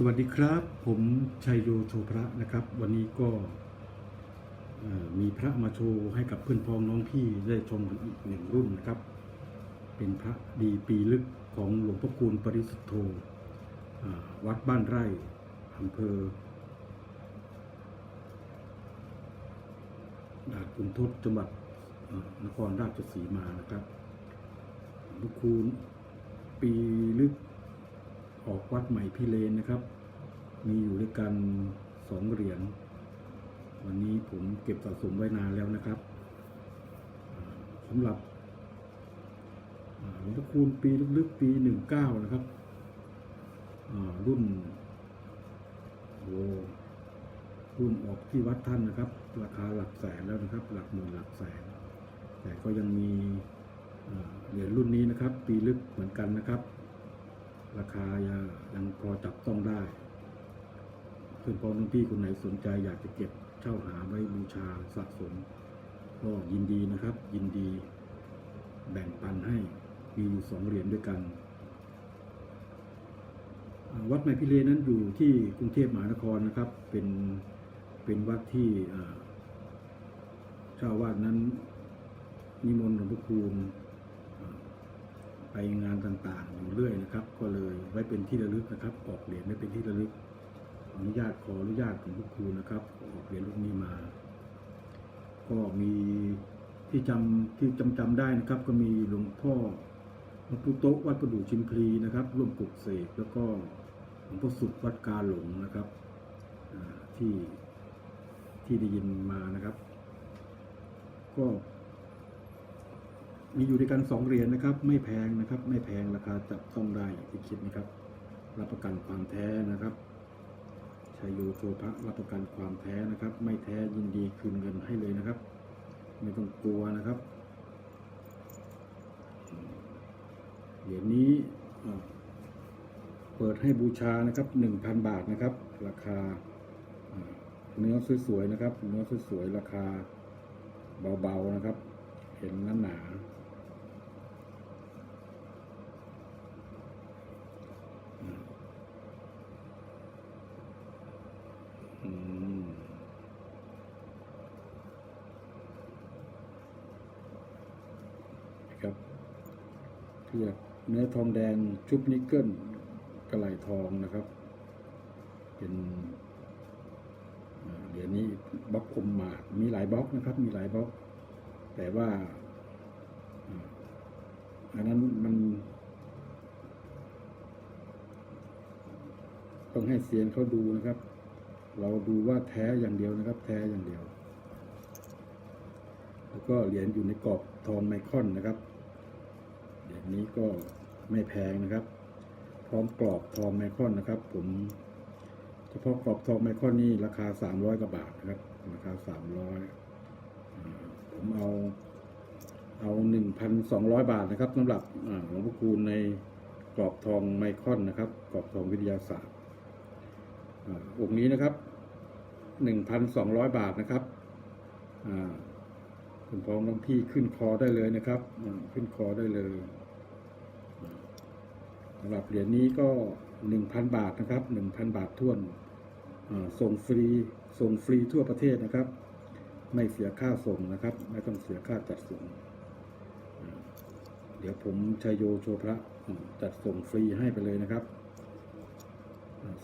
สวัสดีครับ ผมชัยโยโชพระนะครับ วันนี้ก็มีพระมาโชว์ให้กับเพื่อนพ้องน้องพี่ได้ชมกันอีกหนึ่งรุ่นนะครับ เป็นพระดีปีลึกของหลวงพ่อคูณปริสุทธโธวัดบ้านไร่อำเภอดาดคุณทศจังหวัดนครราชสีมานะครับหลวงพ่อคูณปีลึก ออกวัดใหม่พิเรนนะครับ มีอยู่ด้วยกันสองเหรียญวันนี้ผมเก็บสะสมไว้นานแล้วนะครับสำหรับหลวงพ่อคูณปีลึกๆปีหนึ่งเก้านะครับรุ่นโอ้รุ่นออกที่วัดท่านนะครับ ราคาหลักแสนแล้วนะครับ หลักหมื่นหลักแสน แต่ก็ยังมีเหรียญรุ่นนี้นะครับ ปีลึกเหมือนกันนะครับ ราคายังยังพอจับต้องได้เพื่อนพ้องน้องพี่คนไหนสนใจอยากจะเก็บเช่าหาไว้บูชาสะสม ก็ยินดีนะครับ ยินดีแบ่งปันให้มีอยู่สองเหรียญด้วยกัน วัดใหม่พิเรนนั้นอยู่ที่กรุงเทพมหานครนะครับ เป็นเป็นวัดที่อ่าเจ้าวาดนั้นนิมนต์หลวงพ่อคูณ ไปงานต่างๆอยู่เรื่อยนะครับ ก็เลยไว้เป็นที่ระลึกนะครับ ออกเหรียญไว้เป็นที่ระลึกอนุญาตขออนุญาตของพวกครูนะครับ ออกเหรียญลูกนี้มา ก็มีที่จำที่จำจำได้นะครับ ก็มีหลวงพ่อหลวงปู่โต๊ะวัดประดู่ชิมพลีนะครับ ร่วมปลุกเสกแล้วก็หลวงพ่อสุดวัดกาหลงนะครับที่ที่ได้ยินมานะครับ ก็ มีอยู่ด้วยกันสองเหรียญนะครับ ไม่แพงนะครับ ไม่แพงราคาจับต้องได้อย่างที่คิดนะครับ รับประกันความแท้นะครับชัยโยโชพระรับประกันความแท้นะครับ ไม่แท้ยินดีคืนเงินให้เลยนะครับ ไม่ต้องกลัวนะครับเหรียญนี้เปิดให้บูชานะครับหนึ่งพันบาทนะครับ ราคาเนื้อสวยๆนะครับ เนื้อสวยๆราคาเบาๆนะครับ เห็นหนาๆม ครับเผือกเนื้อทองแดงชุบนิกเกิลกระไหลทองนะครับ เป็นอ่าเดี๋ยวนี้บล็อกคมมามีหลายบล็อกนะครับ มีหลายบล็อก แต่ว่าอันนั้นมันต้องให้เซียนเขาดูนะครับ เราดูว่าแท้อย่างเดียวนะครับ แท้อย่างเดียว แล้วก็เหรียญอยู่ในกรอบทองไมคอนนะครับ เหรียญนี้ก็ไม่แพงนะครับ พร้อมกรอบทองไมคอนนะครับ ผมเฉพาะกรอบทองไมคอนนี่ราคาสามร้อยกว่าบาทนะครับ ราคาสามร้อยผมเอาเอาหนึ่งพันสองร้อยบาทนะครับสำหรับอ่าหลวงพ่อคูณในกรอบทองไมคอนนะครับ กรอบทองวิทยาศาสตร์องค์นี้นะครับหนึ่งพันสองร้อยบาทนะครับอ่าคุณพ้องน้องพี่ขึ้นคอได้เลยนะครับ ขึ้นคอได้เลยำหรับเหรียญนี้ก็หนึ่งพันบาทนะครับหนึ่งพันบาทท่วนส่งฟรีส่งฟรีทั่วประเทศนะครับ ไม่เสียค่าส่งนะครับ ไม่ต้องเสียค่าจัดส่ง เดี๋ยวผมชัยโยโชพระจัดส่งฟรีให้ไปเลยนะครับ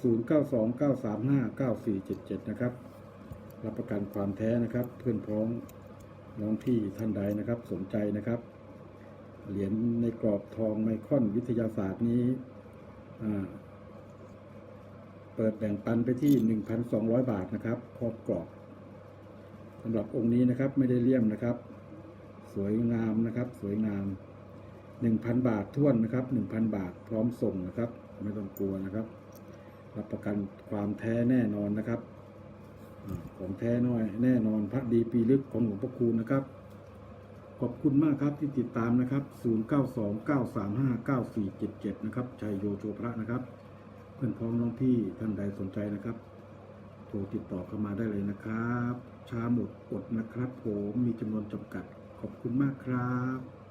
0 9 2 9 3 5 9 4 7 7 นะครับ รับประกันความแท้นะครับ เพื่อนพ้องน้องพี่ท่านใดนะครับ สนใจนะครับ เหรียญในกรอบทองไมคอนวิทยาศาสตร์นี้ เปิดแบ่งปันไปที่ 1,200 บาทนะครับครอบกรอบสำหรับองค์นี้นะครับไม่ได้เลี่ยมนะครับ สวยงามนะครับ สวยงาม 1,000 บาทท้วนนะครับ 1,000 บาทพร้อมส่งนะครับ ไม่ต้องกลัวนะครับ รับประกันความแท้แน่นอนนะครับ ของแท้น้อยแน่นอนพระดีปีลึกของหลวงพ่อคูณนะครับ อบคุณมากครับที่ติดตามนะครับ 0929359477 นะครับ ชัยโยโชพระนะครับ เพื่อนพ้องน้องพี่ท่านใดสนใจนะครับโทรติดต่อเข้ามาได้เลยนะครับ ช้าหมดอดนะครับผมมีจำนวนจำกัด ขอบคุณมากครับ